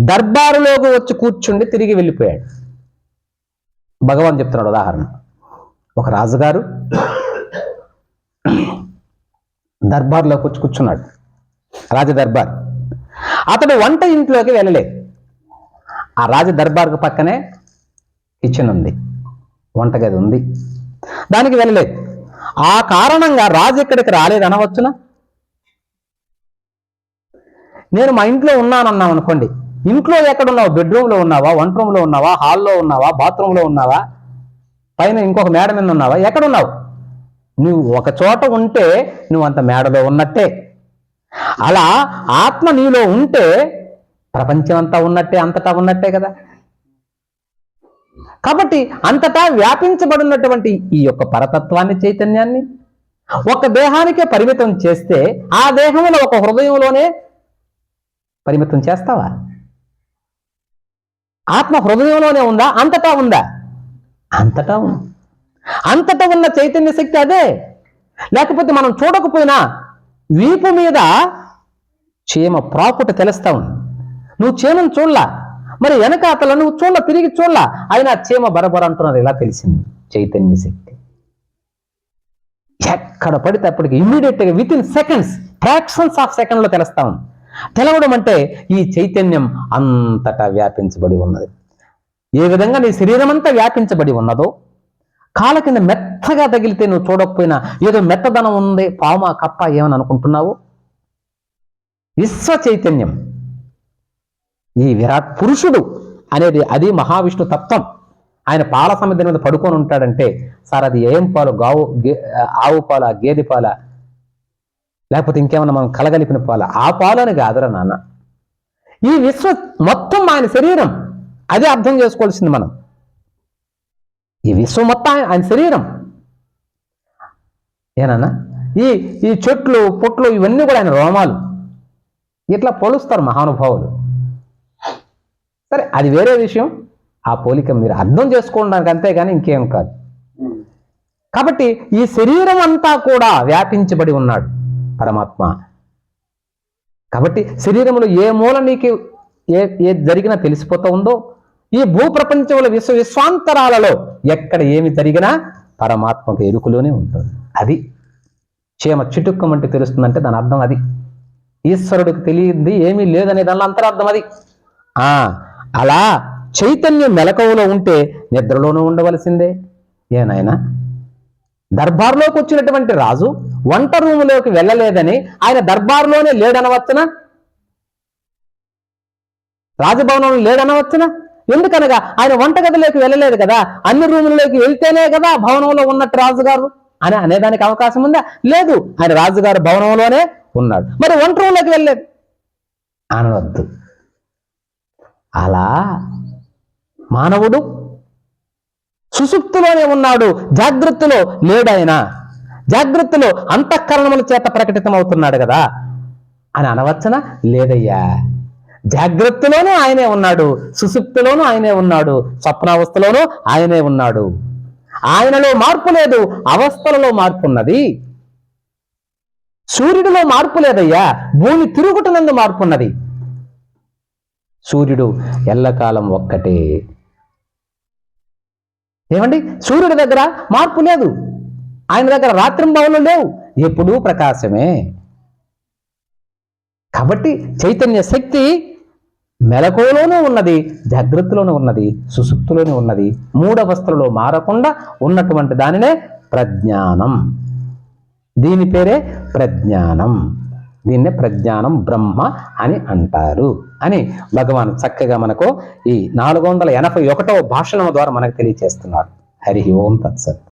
దర్బారులోకి వచ్చి కూర్చుండి తిరిగి వెళ్ళిపోయాడు. భగవాన్ చెప్తున్నాడు ఉదాహరణ. ఒక రాజుగారు దర్బార్లోకి వచ్చి కూర్చున్నాడు. రాజ దర్బార్. అతడు వంట ఇంట్లోకి వెళ్ళలేదు. ఆ రాజ దర్బార్కు పక్కనే కిచెన్ ఉంది. వంటగది ఉంది. దానికి వెళ్ళలేదు. ఆ కారణంగా రాజు ఇక్కడికి రాలేదు అనవచ్చునా? నేను మా ఇంట్లో ఉన్నానన్నాం అనుకోండి ఇంట్లో ఎక్కడున్నావు? బెడ్రూమ్లో ఉన్నావా? వంట రూమ్లో ఉన్నావా? హాల్లో ఉన్నావా? బాత్రూంలో ఉన్నావా? పైన ఇంకొక మేడ మీద ఉన్నావా? ఎక్కడున్నావు? నువ్వు ఒక చోట ఉంటే నువ్వు అంత మేడలో ఉన్నట్టే. అలా ఆత్మ నీలో ఉంటే ప్రపంచం అంతా ఉన్నట్టే అంతటా ఉన్నట్టే కదా. కాబట్టి అంతటా వ్యాపించబడినటువంటి ఈ యొక్క పరతత్వాన్ని చైతన్యాన్ని ఒక దేహానికే పరిమితం చేస్తే ఆ దేహంలో ఒక హృదయంలోనే పరిమితం చేస్తావా? ఆత్మ హృదయంలోనే ఉందా? అంతటా ఉందా? అంతటా ఉంది. అంతటా ఉన్న చైతన్య శక్తి అదే. లేకపోతే మనం చూడకపోయినా వీపు మీద చీమ ప్రాకుట తెలుస్తా ఉంది. నువ్వు చీమను చూడలా. మరి వెనకాతల నువ్వు చూడలా తిరిగి చూడలా. అయినా చీమ బరబర అంటున్నది ఇలా తెలిసింది? చైతన్య శక్తి. ఎక్కడ పడితే అప్పటికి ఇమ్మీడియట్గా with in seconds fractions of సెకండ్లో తెలుస్తా ఉంది. తెలవడం అంటే ఈ చైతన్యం అంతటా వ్యాపించబడి ఉన్నది. ఏ విధంగా నీ శరీరం అంతా వ్యాపించబడి ఉన్నదో కాళ్ళ కింద మెత్తగా తగిలితే నువ్వు చూడకపోయినా ఏదో మెత్తదనం ఉంది పామ కప్ప ఏమని అనుకుంటున్నావు? విశ్వ చైతన్యం. ఈ విరాట్ పురుషుడు అనేది అది మహావిష్ణు తత్వం. ఆయన పాల సమిధి మీద పడుకొని ఉంటాడంటే సార్ అది ఏం పాలు? గావు ఆవు పాల గేదె పాల? లేకపోతే ఇంకేమన్నా మనం కలగలిపిన పాల ఆ పాలు అని కాదురా నాన్న. ఈ విశ్వ మొత్తం ఆయన శరీరం అదే అర్థం చేసుకోవాల్సింది మనం. ఈ విశ్వం మొత్తం ఆయన- శరీరం. ఏనన్నా ఈ ఈ చెట్లు పొట్లు ఇవన్నీ కూడా ఆయన రోమాలు. ఇట్లా పోలుస్తారు మహానుభావులు. సరే అది వేరే విషయం. ఆ పోలిక మీరు అర్థం చేసుకోవడానికి అంతే కానీ ఇంకేం కాదు. కాబట్టి ఈ శరీరం అంతా కూడా వ్యాపించబడి ఉన్నాడు. పరమాత్మ. కాబట్టి శరీరంలో ఏ మూల నీకు ఏ ఏ జరిగినా తెలిసిపోతూ ఉందో ఈ భూప్రపంచంలో విశ్వ విశ్వాంతరాలలో ఎక్కడ ఏమి జరిగినా పరమాత్మకు ఎరుకులోనే ఉంటుంది. అది క్షేమ చిటుక్కం అంటే తెలుస్తుందంటే దాని అర్థం అది. ఈశ్వరుడికి తెలియంది ఏమీ లేదనే దానిలో అంతరార్థం అది. ఆ అలా చైతన్యం మెలకువలో ఉంటే నిద్రలోనూ ఉండవలసిందే. ఏనాయన? దర్బార్లోకి వచ్చినటువంటి రాజు వంట రూములోకి వెళ్ళలేదని ఆయన దర్బార్లోనే లేడనవచ్చునా? రాజభవనంలో లేడనవచ్చునా? ఎందుకనగా ఆయన వంటగదిలోకి వెళ్ళలేదు కదా అన్ని రూములలోకి వెళ్తేనే కదా భవనంలో ఉన్నట్టు రాజుగారు అని అనేదానికి అవకాశం ఉందా? లేదు ఆయన రాజుగారు భవనంలోనే ఉన్నాడు మరి వంట రూమ్లోకి వెళ్ళలేదు. అనవద్దు. అలా మానవుడు సుసుప్తిలోనే ఉన్నాడు జాగ్రత్తలో లేడాయన జాగ్రత్తలో అంతఃకరణముల చేత ప్రకటితం అవుతున్నాడు కదా. అని అనవచ్చనా? లేదయ్యా. జాగ్రత్తలోనూ ఆయనే ఉన్నాడు. సుసుప్తిలోనూ ఆయనే ఉన్నాడు. స్వప్నావస్థలోనూ ఆయనే ఉన్నాడు. ఆయనలో మార్పు లేదు. అవస్థలలో మార్పు ఉన్నది. సూర్యుడిలో మార్పు లేదయ్యా. భూమి తిరుగుటనందు మార్పు ఉన్నది. సూర్యుడు ఎల్లకాలం ఒక్కటే. ఏమండి? సూర్యుడి దగ్గర మార్పు లేదు. ఆయన దగ్గర రాత్రింబవలు లేవు. ఎప్పుడూ ప్రకాశమే. కాబట్టి చైతన్య శక్తి మెలకువలోనూ ఉన్నది జాగ్రత్తలోనూ ఉన్నది సుసుప్తిలోనూ ఉన్నది మూడవస్థలలో మారకుండా ఉన్నటువంటి దానినే ప్రజ్ఞానం. దీని పేరే ప్రజ్ఞానం. దీన్నే ప్రజ్ఞానం బ్రహ్మ అని అంటారు అని భగవాన్ చక్కగా మనకు ఈ నాలుగు వందల ఎనభై ఒకటవ భాషణం ద్వారా మనకు తెలియచేస్తున్నారు. హరి ఓం తత్సత్.